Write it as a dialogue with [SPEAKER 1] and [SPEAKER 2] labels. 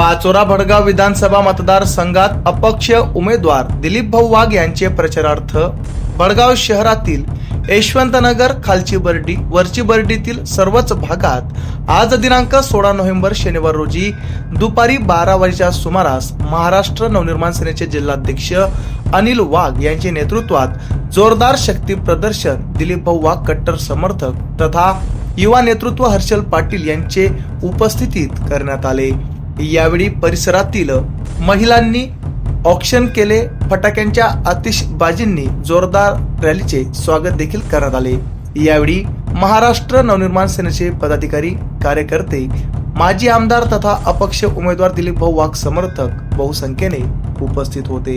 [SPEAKER 1] पाचोरा भडगाव विधानसभा मतदारसंघात अपक्ष उमेदवार दिलीप भाऊ वाघ यांचे प्रचारार्थ. भडगाव शहरातील यशवंतनगर खालची बर्डी वरची बर्डीतील सर्वच भागात आज दिनांक सोळा नोव्हेंबर शनिवार रोजी दुपारी बारा वाजेच्या सुमारास महाराष्ट्र नवनिर्माण सेनेचे जिल्हाध्यक्ष अनिल वाघ यांच्या नेतृत्वात जोरदार शक्ती प्रदर्शन दिलीप भाऊ वाघ कट्टर समर्थक तथा युवा नेतृत्व हर्षल पाटील यांचे उपस्थितीत करण्यात आले. यावेळी परिसरातील महिलांनी ऑक्शन केले. फटाक्यांच्या आतिषबाजींनी जोरदार रॅलीचे स्वागत देखील करण्यात आले. यावेळी महाराष्ट्र नवनिर्माण सेनेचे पदाधिकारी कार्यकर्ते माजी आमदार तथा अपक्ष उमेदवार दिलीप भाऊ वाघ समर्थक बहुसंख्येने उपस्थित होते.